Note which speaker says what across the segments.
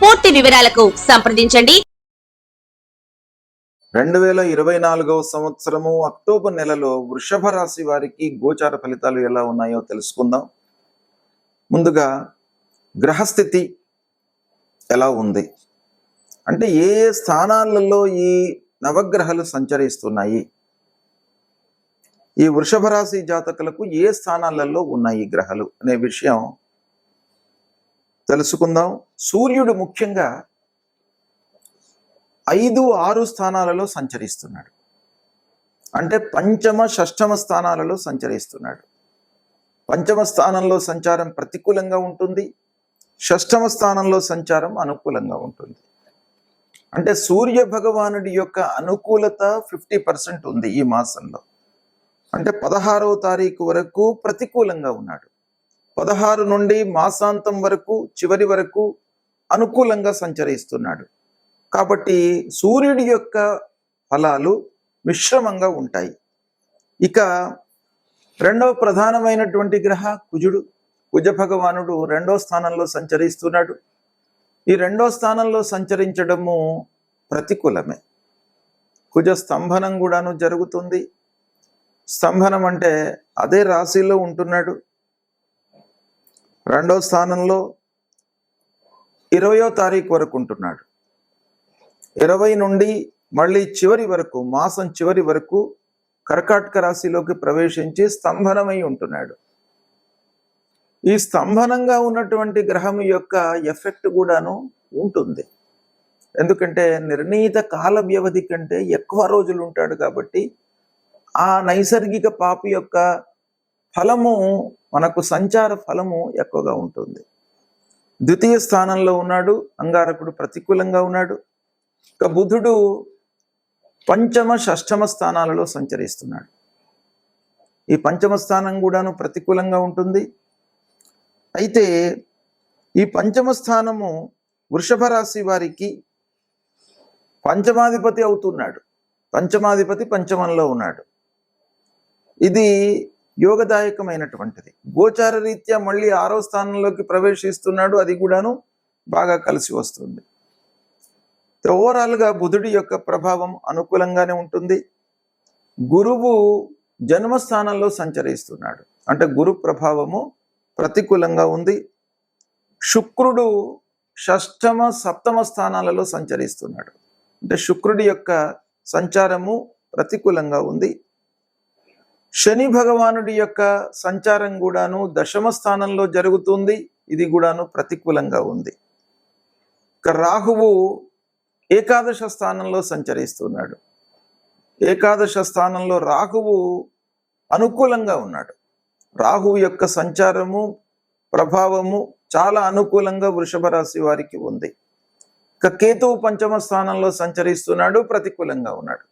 Speaker 1: పూర్తి వివరాలకు సంప్రదించండి.
Speaker 2: రెండు వేల ఇరవై నాలుగవ సంవత్సరము అక్టోబర్ నెలలో వృషభ రాశి వారికి గోచార ఫలితాలు ఎలా ఉన్నాయో తెలుసుకుందాం. ముందుగా గ్రహస్థితి ఎలా ఉంది? అంటే ఏ ఏ స్థానాలలో ఈ నవగ్రహాలు సంచరిస్తున్నాయి? ఈ వృషభ రాశి జాతకులకు ఏ స్థానాలలో ఉన్నాయి గ్రహాలు అనే విషయం తెలుసుకుందాం. సూర్యుడు ముఖ్యంగా ఐదు ఆరు స్థానాలలో సంచరిస్తున్నాడు. అంటే పంచమ షష్టమ స్థానాలలో సంచరిస్తున్నాడు. పంచమ స్థానంలో సంచారం ప్రతికూలంగా ఉంటుంది. షష్టమ స్థానంలో సంచారం అనుకూలంగా ఉంటుంది. అంటే సూర్య భగవానుడి యొక్క అనుకూలత ఫిఫ్టీ పర్సెంట్ ఉంది ఈ మాసంలో. అంటే పదహారవ తారీఖు వరకు ప్రతికూలంగా ఉన్నాడు. పదహారు నుండి మాసాంతం వరకు చివరి వరకు అనుకూలంగా సంచరిస్తున్నాడు. కాబట్టి సూర్యుడి యొక్క ఫలాలు మిశ్రమంగా ఉంటాయి. ఇక రెండవ ప్రధానమైనటువంటి గ్రహ కుజుడు. కుజ భగవానుడు రెండో స్థానంలో సంచరిస్తున్నాడు. ఈ రెండో స్థానంలో సంచరించడము ప్రతికూలమే. కుజ స్తంభనం కూడాను జరుగుతుంది. స్తంభనం అంటే అదే రాశిలో ఉంటున్నాడు. రెండో స్థానంలో ఇరవయో తారీఖు వరకు ఉంటున్నాడు. ఇరవై నుండి మళ్ళీ చివరి వరకు మాసం చివరి వరకు కర్కాటక రాశిలోకి ప్రవేశించి స్తంభనమై ఉంటున్నాడు. ఈ స్తంభనంగా ఉన్నటువంటి గ్రహం యొక్క ఎఫెక్ట్ కూడాను ఉంటుంది. ఎందుకంటే నిర్ణీత కాల వ్యవధి కంటే ఎక్కువ రోజులు ఉంటాడు కాబట్టి ఆ నైసర్గిక పాప యొక్క ఫలము మనకు సంచార ఫలము ఎక్కువగా ఉంటుంది. ద్వితీయ స్థానంలో ఉన్నాడు అంగారకుడు ప్రతికూలంగా ఉన్నాడు. ఇక బుధుడు పంచమ షష్టమ స్థానాలలో సంచరిస్తున్నాడు. ఈ పంచమ స్థానం కూడాను ప్రతికూలంగా ఉంటుంది. అయితే ఈ పంచమ స్థానము వృషభ రాశి వారికి పంచమాధిపతి అవుతున్నాడు. పంచమాధిపతి పంచమంలో ఉన్నాడు. ఇది యోగదాయకమైనటువంటిది. గోచార రీత్యా మళ్ళీ ఆరో స్థానంలోకి ప్రవేశిస్తున్నాడు అది కూడాను బాగా కలిసి వస్తుంది. ఓవరాల్గా బుధుడి యొక్క ప్రభావం అనుకూలంగానే ఉంటుంది. గురువు జన్మస్థానంలో సంచరిస్తున్నాడు. అంటే గురు ప్రభావము ప్రతికూలంగా ఉంది. శుక్రుడు షష్టమ సప్తమ స్థానాలలో సంచరిస్తున్నాడు. అంటే శుక్రుడి యొక్క సంచారము ప్రతికూలంగా ఉంది. శని భగవానుడి యొక్క సంచారం కూడాను దశమ స్థానంలో జరుగుతుంది. ఇది కూడాను ప్రతికూలంగా ఉంది. ఇక రాహువు ఏకాదశ స్థానంలో సంచరిస్తున్నాడు. ఏకాదశ స్థానంలో రాహువు అనుకూలంగా ఉన్నాడు. రాహువు యొక్క సంచారము ప్రభావము చాలా అనుకూలంగా వృషభ రాశి వారికి ఉంది. ఇక కేతువు పంచమ స్థానంలో సంచరిస్తున్నాడు ప్రతికూలంగా ఉన్నాడు.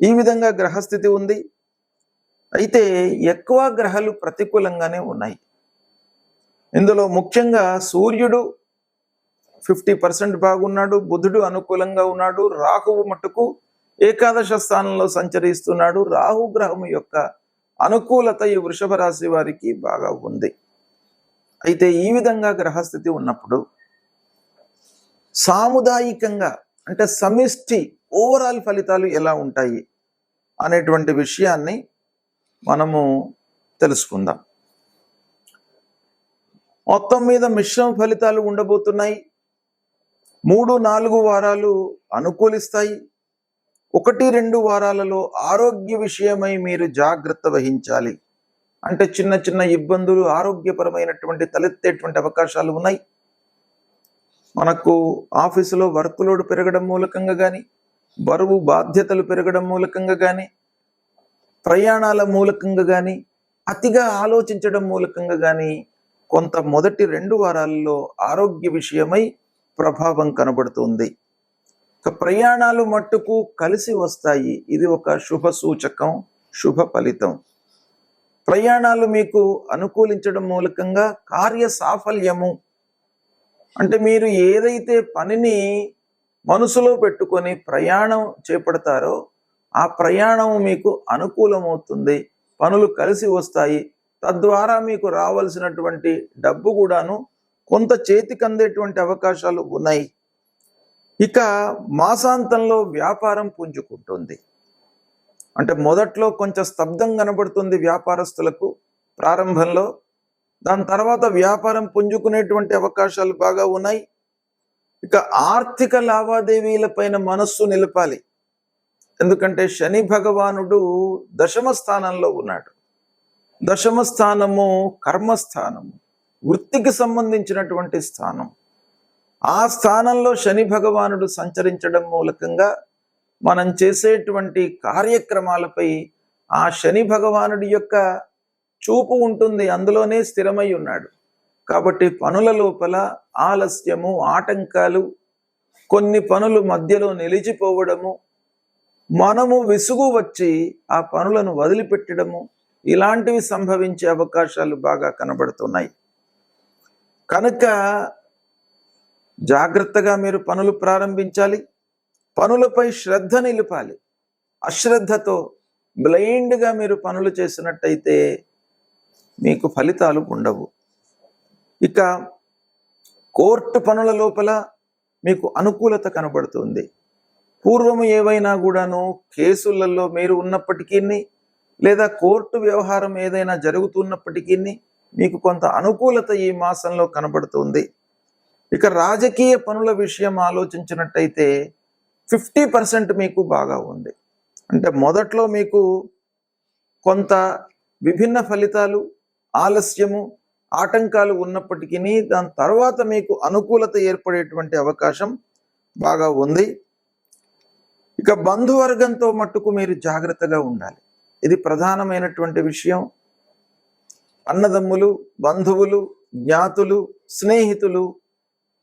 Speaker 2: ఈ విధంగా గ్రహస్థితి ఉంది. అయితే ఎక్కువ గ్రహాలు ప్రతికూలంగానే ఉన్నాయి. ఇందులో ముఖ్యంగా సూర్యుడు ఫిఫ్టీ పర్సెంట్ బాగున్నాడు బుధుడు అనుకూలంగా ఉన్నాడు రాహువు మటుకు ఏకాదశ స్థానంలో సంచరిస్తున్నాడు. రాహు గ్రహం యొక్క అనుకూలత ఈ వృషభ రాశి వారికి బాగా ఉంది. అయితే ఈ విధంగా గ్రహస్థితి ఉన్నప్పుడు సాముదాయికంగా అంటే సమిష్టి ఓవరాల్ ఫలితాలు ఎలా ఉంటాయి అనేటువంటి విషయాన్ని మనము తెలుసుకుందాం. మొత్తం మీద మిశ్రమ ఫలితాలు ఉండబోతున్నాయి. మూడు నాలుగు వారాలు అనుకూలిస్తాయి. ఒకటి రెండు వారాలలో ఆరోగ్య విషయమై మీరు జాగ్రత్త వహించాలి. అంటే చిన్న చిన్న ఇబ్బందులు ఆరోగ్యపరమైనటువంటి తలెత్తేటువంటి అవకాశాలు ఉన్నాయి. మనకు ఆఫీసులో వర్క్ లోడ్ పెరగడం మూలకంగా కానీ బరువు బాధ్యతలు పెరగడం మూలకంగా కానీ ప్రయాణాల మూలకంగా కానీ అతిగా ఆలోచించడం మూలకంగా కానీ కొంత మొదటి రెండు వారాల్లో ఆరోగ్య విషయమై ప్రభావం కనబడుతుంది. ప్రయాణాలు మట్టుకు కలిసి వస్తాయి. ఇది ఒక శుభ సూచకం శుభ ఫలితం. ప్రయాణాలు మీకు అనుకూలించడం మూలకంగా కార్య సాఫల్యము. అంటే మీరు ఏదైతే పనిని మనసులో పెట్టుకొని ప్రయాణం చేపడతారో ఆ ప్రయాణం మీకు అనుకూలమవుతుంది. పనులు కలిసి వస్తాయి. తద్వారా మీకు రావాల్సినటువంటి డబ్బు కూడాను కొంత చేతికి అందేటువంటి అవకాశాలు ఉన్నాయి. ఇక మాసాంతంలో వ్యాపారం పుంజుకుంటుంది. అంటే మొదట్లో కొంచెం స్తబ్దం కనబడుతుంది వ్యాపారస్తులకు ప్రారంభంలో. దాని తర్వాత వ్యాపారం పుంజుకునేటువంటి అవకాశాలు బాగా ఉన్నాయి. ఇక ఆర్థిక లావాదేవీల పైన మనస్సు నిలపాలి. ఎందుకంటే శని భగవానుడు దశమ స్థానంలో ఉన్నాడు. దశమ స్థానము కర్మస్థానము వృత్తికి సంబంధించినటువంటి స్థానం. ఆ స్థానంలో శని భగవానుడు సంచరించడం మూలకంగా మనం చేసేటువంటి కార్యక్రమాలపై ఆ శని భగవానుడి యొక్క చూపు ఉంటుంది అందులోనే స్థిరమై ఉన్నాడు. కాబట్టి పనుల లోపల ఆలస్యము ఆటంకాలు కొన్ని పనులు మధ్యలో నిలిచిపోవడము మనము విసుగు వచ్చి ఆ పనులను వదిలిపెట్టడము ఇలాంటివి సంభవించే అవకాశాలు బాగా కనబడుతున్నాయి. కనుక జాగ్రత్తగా మీరు పనులు ప్రారంభించాలి. పనులపై శ్రద్ధ నిలపాలి. అశ్రద్ధతో బ్లైండ్గా మీరు పనులు చేసినట్టయితే మీకు ఫలితాలు ఉండవు. ఇక కోర్టు పనుల లోపల మీకు అనుకూలత కనబడుతుంది. పూర్వము ఏవైనా కూడాను కేసులలో మీరు ఉన్నప్పటికీ లేదా కోర్టు వ్యవహారం ఏదైనా జరుగుతున్నప్పటికీ మీకు కొంత అనుకూలత ఈ మాసంలో కనబడుతుంది. ఇక రాజకీయ పనుల విషయం ఆలోచించినట్టయితే ఫిఫ్టీ పర్సెంట్ మీకు బాగా ఉంది. అంటే మొదట్లో మీకు కొంత విభిన్న ఫలితాలు ఆలస్యము ఆటంకాలు ఉన్నప్పటికీ దాని తర్వాత మీకు అనుకూలత ఏర్పడేటువంటి అవకాశం బాగా ఉంది. ఇక బంధువర్గంతో మట్టుకు మీరు జాగ్రత్తగా ఉండాలి. ఇది ప్రధానమైనటువంటి విషయం. అన్నదమ్ములు బంధువులు జ్ఞాతులు స్నేహితులు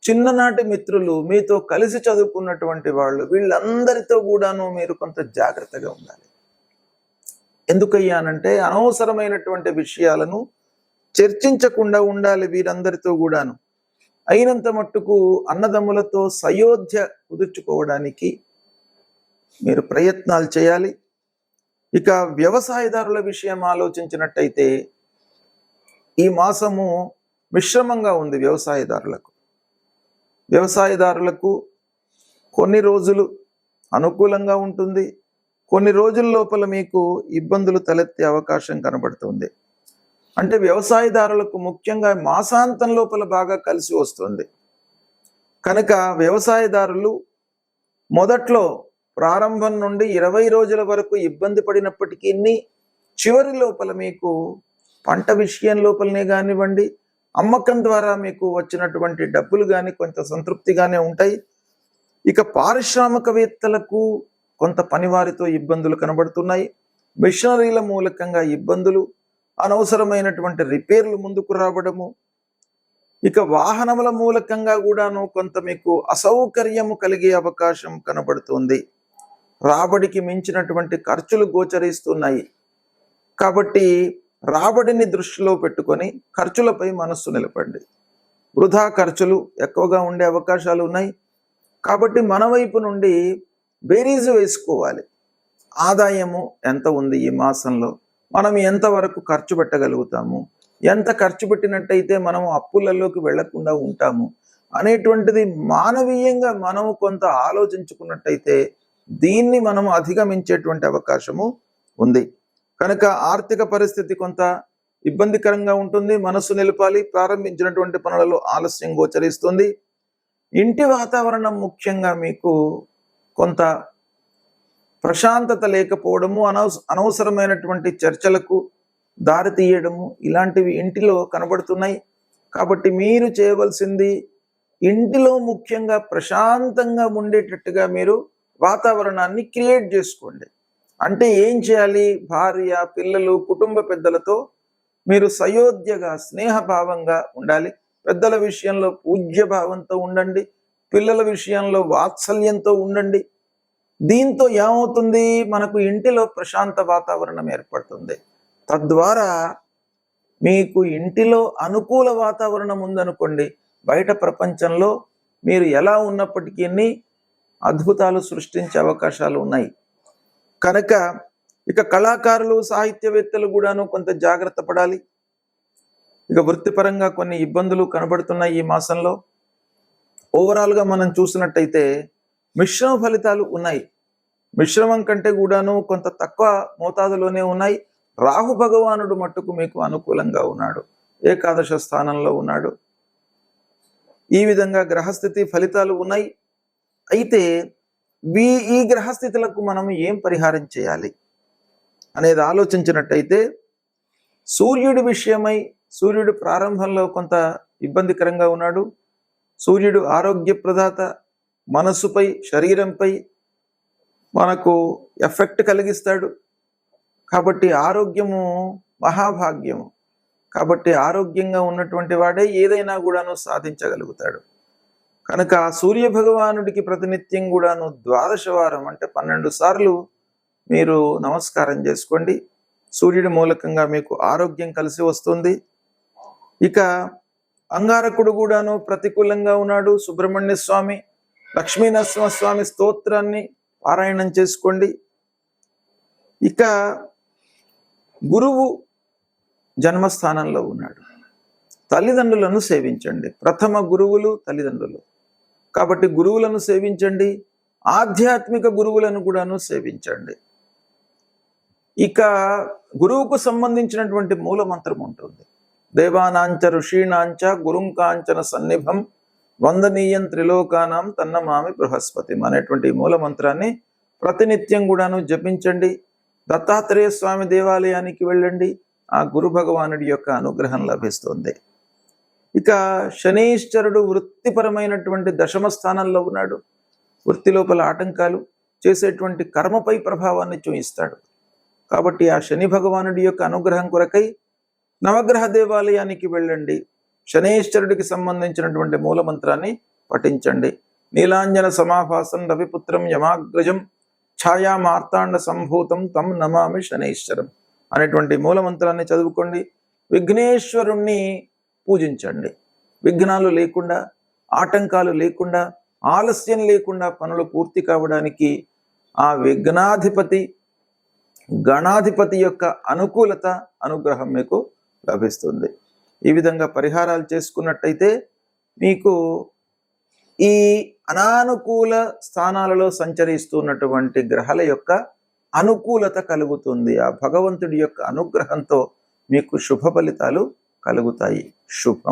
Speaker 2: చిన్ననాటి మిత్రులు మీతో కలిసి చదువుకున్నటువంటి వాళ్ళు వీళ్ళందరితో కూడాను మీరు కొంత జాగ్రత్తగా ఉండాలి. ఎందుకయ్యానంటే అనవసరమైనటువంటి విషయాలను చర్చించకుండా ఉండాలి వీరందరితో కూడాను. అయినంత మట్టుకు అన్నదమ్ములతో సయోధ్య కుదుర్చుకోవడానికి మీరు ప్రయత్నాలు చేయాలి. ఇక వ్యవసాయదారుల విషయం ఆలోచించినట్టయితే ఈ మాసము మిశ్రమంగా ఉంది వ్యవసాయదారులకు. వ్యవసాయదారులకు కొన్ని రోజులు అనుకూలంగా ఉంటుంది. కొన్ని రోజుల లోపల మీకు ఇబ్బందులు తలెత్తే అవకాశం కనబడుతుంది. అంటే వ్యవసాయదారులకు ముఖ్యంగా మాసాంతం లోపల బాగా కలిసి వస్తుంది. కనుక వ్యవసాయదారులు మొదట్లో ప్రారంభం నుండి ఇరవై రోజుల వరకు ఇబ్బంది పడినప్పటికీ చివరి లోపల మీకు పంట విషయం లోపలనే కానివ్వండి అమ్మకం ద్వారా మీకు వచ్చినటువంటి డబ్బులు కానీ కొంత సంతృప్తిగానే ఉంటాయి. ఇక పారిశ్రామికవేత్తలకు కొంత పనివారితో ఇబ్బందులు కనబడుతున్నాయి. మిషనరీల మూలకంగా ఇబ్బందులు అనవసరమైనటువంటి రిపేర్లు ముందుకు రావడము ఇక వాహనముల మూలకంగా కూడాను కొంత మీకు అసౌకర్యము కలిగే అవకాశం కనబడుతుంది. రాబడికి మించినటువంటి ఖర్చులు గోచరిస్తున్నాయి. కాబట్టి రాబడిని దృష్టిలో పెట్టుకొని ఖర్చులపై మనస్సు నిలపండి. వృధా ఖర్చులు ఎక్కువగా ఉండే అవకాశాలు ఉన్నాయి. కాబట్టి మన వైపు నుండి బేరీజు వేసుకోవాలి. ఆదాయము ఎంత ఉంది ఈ మాసంలో? మనం ఎంతవరకు ఖర్చు పెట్టగలుగుతాము? ఎంత ఖర్చు పెట్టినట్టయితే మనం అప్పులలోకి వెళ్ళకుండా ఉంటాము? అనేటువంటిది మానవీయంగా మనము కొంత ఆలోచించుకున్నట్టయితే దీన్ని మనం అధిగమించేటువంటి అవకాశము ఉంది. కనుక ఆర్థిక పరిస్థితి కొంత ఇబ్బందికరంగా ఉంటుంది. మనస్సు నిలపాలి. ప్రారంభించినటువంటి పనులలో ఆలస్యం గోచరిస్తుంది. ఇంటి వాతావరణం ముఖ్యంగా మీకు కొంత ప్రశాంతత లేకపోవడము అనవస అనవసరమైనటువంటి చర్చలకు దారి తీయడము ఇలాంటివి ఇంటిలో కనబడుతున్నాయి. కాబట్టి మీరు చేయవలసింది ఇంటిలో ముఖ్యంగా ప్రశాంతంగా ఉండేటట్టుగా మీరు వాతావరణాన్ని క్రియేట్ చేసుకోండి. అంటే ఏం చేయాలి? భార్య పిల్లలు కుటుంబ పెద్దలతో మీరు సయోధ్యగా స్నేహభావంగా ఉండాలి. పెద్దల విషయంలో పూజ్య భావంతో ఉండండి. పిల్లల విషయంలో వాత్సల్యంతో ఉండండి. దీంతో ఏమవుతుంది? మనకు ఇంటిలో ప్రశాంత వాతావరణం ఏర్పడుతుంది. తద్వారా మీకు ఇంటిలో అనుకూల వాతావరణం ఉందనుకోండి. బయట ప్రపంచంలో మీరు ఎలా ఉన్నప్పటికీ అద్భుతాలు సృష్టించే అవకాశాలు ఉన్నాయి. కనుక ఇక కళాకారులు సాహిత్యవేత్తలు కూడాను కొంత జాగ్రత్త పడాలి. ఇక వృత్తిపరంగా కొన్ని ఇబ్బందులు కనబడుతున్నాయి ఈ మాసంలో. ఓవరాల్గా మనం చూసినట్టయితే మిశ్రమ ఫలితాలు ఉన్నాయి. మిశ్రమం కంటే కూడాను కొంత తక్కువ మోతాదులోనే ఉన్నాయి. రాహు భగవానుడు మట్టుకు మీకు అనుకూలంగా ఉన్నాడు. ఏకాదశ స్థానంలో ఉన్నాడు. ఈ విధంగా గ్రహస్థితి ఫలితాలు ఉన్నాయి. అయితే వీ ఈ గ్రహస్థితులకు మనం ఏం పరిహారం చేయాలి అనేది ఆలోచించినట్టయితే సూర్యుడి విషయమై సూర్యుడు ప్రారంభంలో కొంత ఇబ్బందికరంగా ఉన్నాడు. సూర్యుడు ఆరోగ్య ప్రదాత మనస్సుపై శరీరంపై మనకు ఎఫెక్ట్ కలిగిస్తాడు. కాబట్టి ఆరోగ్యము మహాభాగ్యము. కాబట్టి ఆరోగ్యంగా ఉన్నటువంటి వాడే ఏదైనా కూడాను సాధించగలుగుతాడు. కనుక సూర్య భగవానుడికి ప్రతినిత్యం కూడాను ద్వాదశ వారం అంటే పన్నెండు సార్లు మీరు నమస్కారం చేసుకోండి. సూర్యుడి మూలకంగా మీకు ఆరోగ్యం కలిసి వస్తుంది. ఇక అంగారకుడు కూడాను ప్రతికూలంగా ఉన్నాడు. సుబ్రహ్మణ్య స్వామి లక్ష్మీనరసింహ స్వామి స్తోత్రాన్ని పారాయణం చేసుకోండి. ఇక గురువు జన్మస్థానంలో ఉన్నాడు. తల్లిదండ్రులను సేవించండి. ప్రథమ గురువులు తల్లిదండ్రులు. కాబట్టి గురువులను సేవించండి. ఆధ్యాత్మిక గురువులను కూడాను సేవించండి. ఇక గురువుకు సంబంధించినటువంటి మూల మంత్రం ఉంటుంది. దేవానాంచ ఋషీణాంచ గురుంకాంచన సన్నిభం వందనీయం త్రిలోకానాం తన్నమామి బృహస్పతి అనేటువంటి మూలమంత్రాన్ని మూల మంత్రాన్ని ప్రతినిత్యం కూడాను జపించండి. దత్తాత్రేయ స్వామి దేవాలయానికి వెళ్ళండి. ఆ గురు భగవానుడి యొక్క అనుగ్రహం లభిస్తుంది. ఇక శనీశ్వరుడు వృత్తిపరమైనటువంటి దశమ స్థానంలో ఉన్నాడు. వృత్తి లోపల ఆటంకాలు చేసేటువంటి కర్మపై ప్రభావాన్ని చూయిస్తాడు కాబట్టి ఆ శని భగవానుడి యొక్క అనుగ్రహం కొరకై నవగ్రహ దేవాలయానికి వెళ్ళండి. శనేశ్వరుడికి సంబంధించినటువంటి మూల మంత్రాన్ని పఠించండి. నీలాంజన సమాభాసం రవిపుత్రం యమాగ్రజం ఛాయా మార్తాండ సంభూతం తం నమామి శనేశ్వరం అనేటువంటి మూలమంత్రాన్ని చదువుకోండి. విఘ్నేశ్వరుణ్ణి పూజించండి. విఘ్నాలు లేకుండా ఆటంకాలు లేకుండా ఆలస్యం లేకుండా పనులు పూర్తి కావడానికి ఆ విఘ్నాధిపతి గణాధిపతి యొక్క అనుకూలత అనుగ్రహం మీకు లభిస్తుంది. ఈ విధంగా పరిహారాలు చేసుకున్నట్టయితే మీకు ఈ అనానుకూల స్థానాలలో సంచరిస్తున్నటువంటి గ్రహాల యొక్క అనుకూలత కలుగుతుంది. ఆ భగవంతుడి యొక్క అనుగ్రహంతో మీకు శుభ ఫలితాలు కలుగుతాయి. శుభం